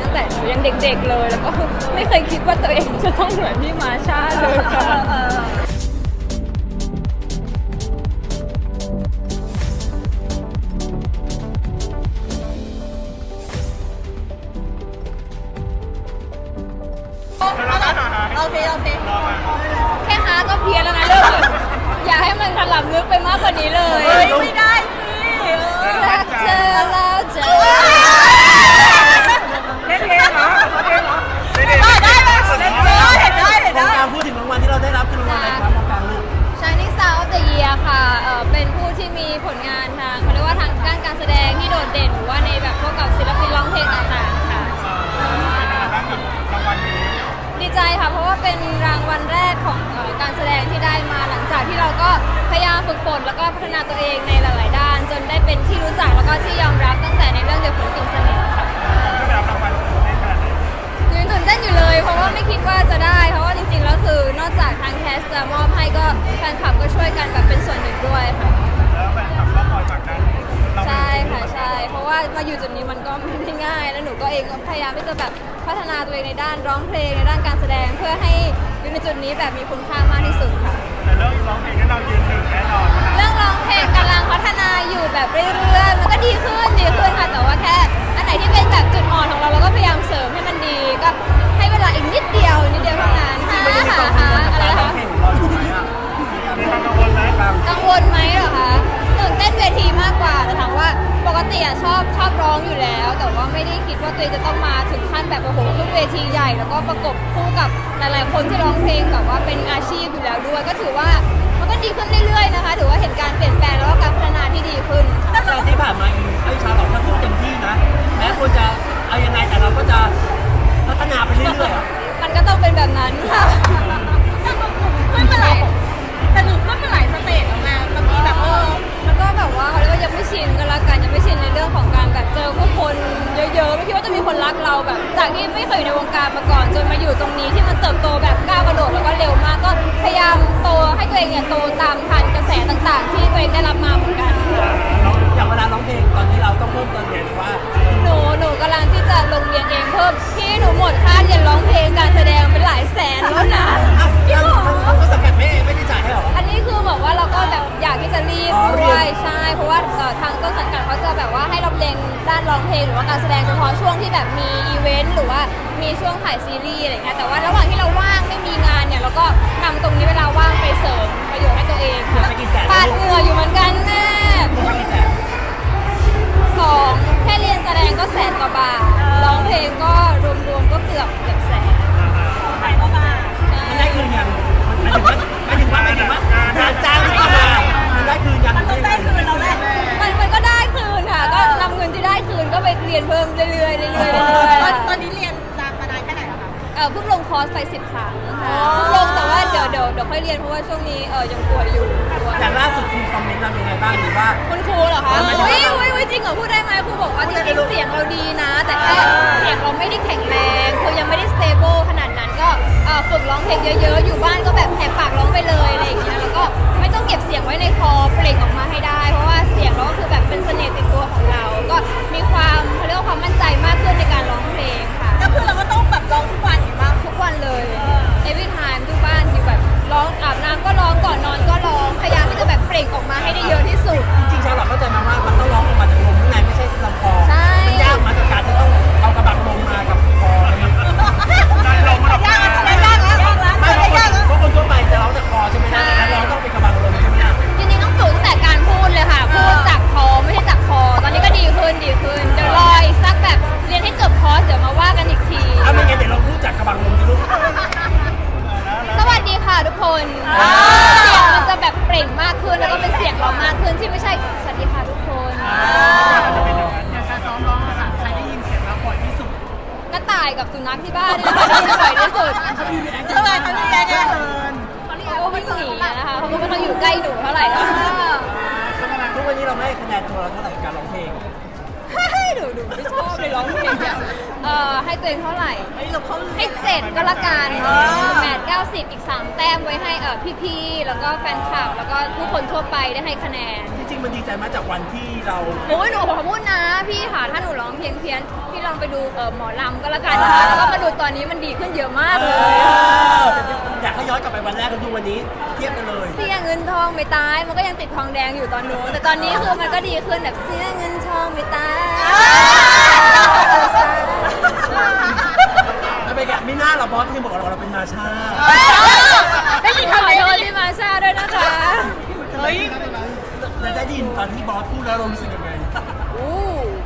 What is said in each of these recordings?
คือเป็นศิลปินตั้งแต่หนูยังเด็ก ๆ เลย แล้วก็ไม่เคยคิดว่าตัวเองจะต้องเหมือนพี่มาชาเลยค่ะโอเคโอเคแค่ฮาก็เพี้ยนแล้วนะเรื่องอื่นอย่าให้มันถลำลึกไปมากกว่านี้เลย แฟนคลับก็ช่วยกันแบบเป็นส่วนหนึ่งด้วยค่ะใช่ค่ะใช่ เพราะว่ามาอยู่จุดนี้มันก็ไม่ได้ง่าย แล้วหนูก็เองก็พยายามที่จะแบบพัฒนาตัวเองในด้านร้องเพลงในด้านการแสดงเพื่อให้อยู่ในจุดนี้แบบมีคุณค่ามากที่สุดค่ะเรื่องร้องเพลงกำลังพัฒนาอยู่แบบเรื่อยๆ มันก็ดีขึ้นดีขึ้นค่ะแต่ว่าแค่ อันไหนที่เป็นแบบจุดอ่อนของเราเราก็พยายามเสริมให้มันดีก็ให้เวลาอีกนิดเดียวนิดเดียวเท่านั้นหาหาหาอะไรการร้อนะงคะเพลงของเราอยู่ไห มอะมีความกังวลไหมกังกังวลไหมเหรอคะตื่นเต้นเวทีมากกว่าแต่ถามว่าปกติอะชอบชอบร้องอยู่แล้ว แต่ว่าไม่ได้คิดว่าตัวเองจะต้องมาถึงขั้นแบบโอ้โหขึ้นเวทีใหญ่ แล้วก็ประกบคู่กับหลายๆคนที่ร้องเพลงแบบว่าเป็นอาชีพอยู่แล้วด้วย ก็ถือว่ามันก็ดีขึ้นเรื่อยๆนะคะถือว่าเห็นการเปลี่ยนแปลงแล้วก็การพัฒนาที่ดีขึ้นค่ะตอนที่ผ่านมาอีไอ้ชาลอตก็สู้เต็มที่นะแม้คนจะเอายังไงแต่เราก็จะพัฒนาไปเรื่อยๆอะมันก็ต้องเป็นแบบนั้นค่ะ แบบว่าเขาเรียกว่ายังไม่ชินกันละกันยังไม่ชินในเรื่องของการแบบเจอผู้คนเยอะๆไม่คิดว่าจะมีคนรักเราแบบ จากที่ไม่เคยอยู่ในวงการมาก่อนจนมาอยู่ตรงนี้ที่มันเติบโตแบบก้าวกระโดดแล้วก็เร็วมากก็พยายามโตให้ตัวเองเนี่ยโตตามทันกระแสต่างๆ ที่ตัวเองได้รับมาเหมือนกัน อย่างเวลาร้องเพลงตอนนี้เราต้องเพิ่มเติมเรียนว่าหนูหนูกำลังที่จะลงเรียนเองเพิ่มที่หนูหมดค่าเรียนร้องเพลงการแสดงเป็นหลายแสนแล้วนะ ลงหรือว่าการแสดงเฉพาะช่วงที่แบบมีอีเวนต์หรือว่ามีช่วงถ่ายซีรีส์อะไรเงี้ยแต่ว่าระหว่างที่เราว่างไม่มีงานเนี่ยเราก็นำตรงนี้เวลาว่างไปเสริมประโยชน์ให้ตัวเองค่ะไปกี่แสนปาดเหงื่ออยู่เหมือนกันแม่หมดไปกี่แสนสอง เรื่อยตอนตอนนี้เรียนนานมานานแค่ไหนแล้วคะเออเพิ่งลงคอร์สไปสิบครั้งค่ะเพิ่งลงแต่ว่าเดี๋ยวเดี๋ยวเดี๋ยวค่อยเรียนเพราะว่าช่วงนี้เออยังป่วยอยู่ป่วยอย่างล่าสุดคุณคอมเมนต์เรายังไงบ้างหรือว่า คุณครูเหรอคะอุ้ยอุ้ยอุ้ยจริงเหรอพูดได้ไหมครูบอกว่าจริงๆเสียงเราดีนะ แต่แค่เสียงเราไม่ได้แข็งแรงคือยังไม่ได้สเตเบิลขนาดนั้นก็เออฝึกร้องเพลงเยอะๆ อยู่บ้านก็แบบแหกปากร้องไปเลยอะไรอย่างเงี้ยแล้วก็ เขาก็วิ่งหนีนะคะเขาก็ไม่ค่อยอยู่ใกล้หนูเท่าไหร่ค่ะทุกวันนี้เราไม่ให้คะแนนตัวเราเท่าไหร่กับการร้องเพลง หนูนูหนูไม่ชอบเลยร้องเพลงเนี่ยเออให้ตัวเองเท่าไหร่ เฮ้ยเราเข้าให้เจ็ดก็ละกันเออแปดเก้าสิบอีกสามแต้มไว้ให้เออพี่ๆ แล้วก็แฟนคลับ แล้วก็ผู้คนทั่วไปได้ให้คะแนนจริงๆมันดีใจมากจากวันที่เราโอ้ยหนูขอพูดนะ พี่ค่ะถ้าหนูร้องเพียงเพี้ยนพี่ลองไปดูเออหมอลำก็แล้วกันนะคะแล้วก็มาดูตอนนี้มันดีขึ้นเยอะมากเลย อยากให้ย้อนกลับไปวันแรกกันดูวันนี้ เทียบกันเลยเสียเงินทองไม่ตาย มันก็ยังติดทองแดงอยู่ตอนนู้นแต่ตอนนี้คือมันก็ดีขึ้นแบบเสียเงินทองไม่ตาย แล้วไปแกไม่น่าเราบอสที่บอกเราเราเป็นมาชาได้ยินขอโทษพี่มาชาด้วยนะคะ เฮ้ยแล้วได้ยินตอนที่บอสพูดแล้วเรารู้สึกยังไงอู้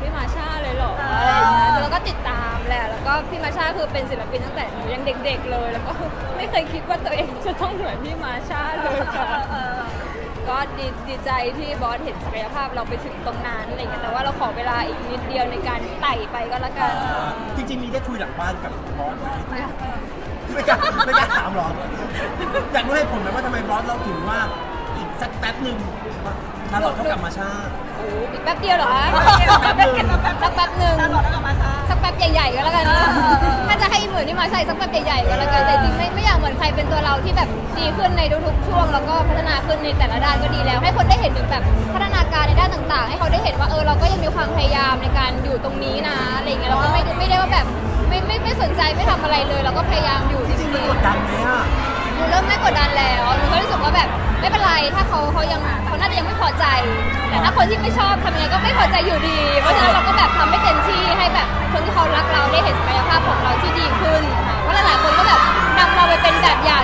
พี่มาชาเลยเหรออะไรอย่างเงี้ยแล้วก็ติดตามแหละ แล้วก็พี่มาชาคือเป็นศิลปินตั้งแต่หนูยังเด็กๆเลย แล้วก็ไม่เคยคิดว่าตัวเองจะต้องเหมือนพี่มาชาเลยค่ะ ก็ดีดีใจที่บอสเห็นศักยภาพเราไปถึงตรงนั้นอะไรเงี้ยแต่ว่าเราขอเวลาอีกนิดเดียวในการไต่ไปก็แล้วกันจริงๆมีได้คุยหลังบ้านกับบอสไหมไม่กล้าไม่กล้าถามหรอ อยากรู้เหตุผลไหมว่าทำไมบอสเราถึงว่าอีกสักแป๊บหนึ่ง ชาลอตเขากับมาช้าโอ้อีกแป๊บเดียวเหรอคะแป๊บหนึ่งสักแป๊บหนึ่งชาลอตแล้วกลับมาช้าสักแป๊บใหญ่ๆก็แล้วกันถ้าจะให้เหมือนที่มาใส่สักแป๊บใหญ่ๆก็แล้วกันแต่จริงไม่ไม่อยากเหมือนใครเป็นตัวเราที่แบบดีขึ้นในทุกๆช่วง แล้วก็พัฒนาขึ้นในแต่ละด้านก็ดีแล้ว ให้คนได้เห็นถึงแบบพัฒนาการในด้านต่างๆ ให้เขาได้เห็นว่าเออเราก็ยังมีความพยายามในการอยู่ตรงนี้นะอะไรอย่างเงี้ยเราก็ไม่ไม่ได้ว่าแบบไม่ไม่ไม่สนใจไม่ทำอะไรเลยเราก็พยายามอยู่จริงๆริมันงกดดันไหมอะ หนูเริ่มไม่กดดันแล้ว หนูก็รู้สึกว่าแบบไม่เป็นไร ถ้าเขาเขายังเขาน่าจะยังไม่พอใจ แต่ถ้าคนที่ไม่ชอบทำยังไงก็ไม่พอใจอยู่ดี เพราะฉะนั้นเราก็แบบทำให้เต็มที่ให้แบบคนที่เขารักเราได้เห็นศักยภาพของเราที่ดีขึ้นค่ะเพราะหลายๆคนก็แบบนำเราไปเป็นแบบอย่างในเรื่องของ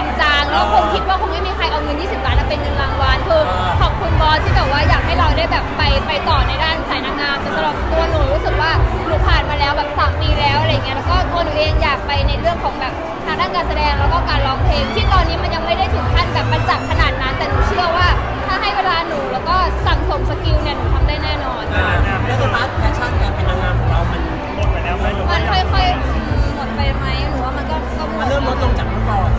ริงจังแล้วคงคิดว่าคงไม่มีใครเอาเงิน 20 ล้านมาเป็นเงินรางวัลคือขอบคุณบอสที่แบบว่าอยากให้เราได้แบบไปไปต่อในด้านสายนางงามแต่สำหรับตัวหนูรู้สึกว่าหนูผ่านมาแล้วแบบ3ปีแล้วอะไรเงี้ยแล้วก็ตัวหนูเองอยากไปในเรื่องของแบบทางด้านการแสดงแล้วก็การร้องเพลง ที่ตอนนี้มันยังไม่ได้ถึงขั้นแบบประจักษ์ขนาดนั้น แต่หนูเชื่อว่าถ้าให้เวลาหนูแล้วก็สั่งสมสกิลเนี่ยหนูทำได้แน่นอนอ่าแล้วในพาร์ทแพชชั่นการเป็นนางงามของเรามันหมดไปแล้วไหมมันค่อยๆอืมหมดไปไหมหนูว่ามันก็ก็หมมันดเริ่มลดลงจากเมื่อก่อน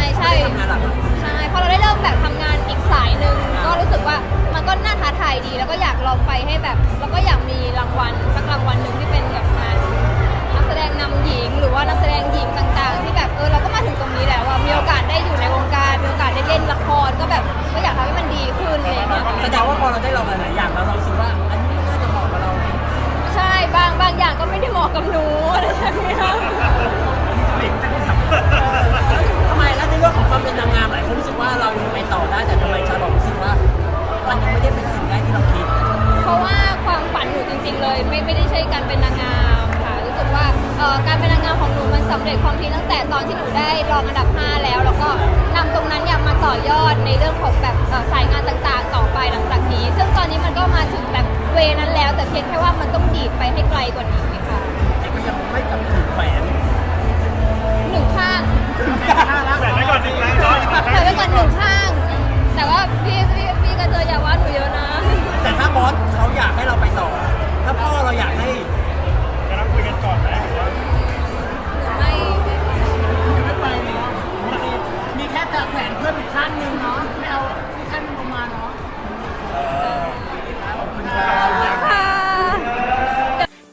ใช่ใช่ทำงานหลักใช่พอเราได้เริ่มแบบทำงานอีกสายหนึ่งก็รู้สึกว่ามันก็น่าท้าทายดี แล้วก็อยากลองไปให้แบบแล้วก็อยากมีรางวัลสักรางวัลหนึ่งที่เป็นแบบงานนักแสดงนำหญิงหรือว่านักแสดงหญิงต่างๆ ที่แบบเออเราก็มาถึงตรงนี้แล้วว่ามีโอกาสได้อยู่ในวงการมีโอกาสได้เล่นละครก็แบบก็อยากทำให้มันดีขึ้นอะไรอย่างเงี้ย แสดงว่าพอเราได้ลองหลายๆอย่างแล้วเรารู้สึกว่าอันนี้มันน่าจะเหมาะกับเรา ใช่ บางบางอย่างก็ไม่ได้เหมาะกับหนูอะไรอย่างเงี้ยามเป็นนางงามหลายคนรู้สึกว่าเรายังไปต่อได้แต่ทำไมชาลอตรู้สึกว่ามันยังไม่ได้เป็นสิ่งแรกที่เราคิด เพราะว่าความฝันหนูจริง ๆ เลยไม่ไม่ได้ใช่การเป็นนางงามค่ะรู้สึกว่าเอ่อการเป็นนางงามของหนูมันสำเร็จความจริงตั้งแต่ตอนที่หนูได้รองอันดับ 5 แล้ว แล้วก็นำตรงนั้นเนี่ยมาต่อยอดในเรื่องของแบบเอ่อสายงานต่างๆ ต่อไปหลังจากนี้ ซึ่งตอนนี้มันก็มาถึงแบบเวนั้นแล้ว แต่เพียงแค่ว่ามันต้องดีดไปให้ไกลกว่านี้ค่ะ แต่ก็ยังไม่กลับถึง แขวนไว้ก่อนหนึ่งแล้วถอยไปก่อนหนึ่งข้าง แต่ว่าพี่พี่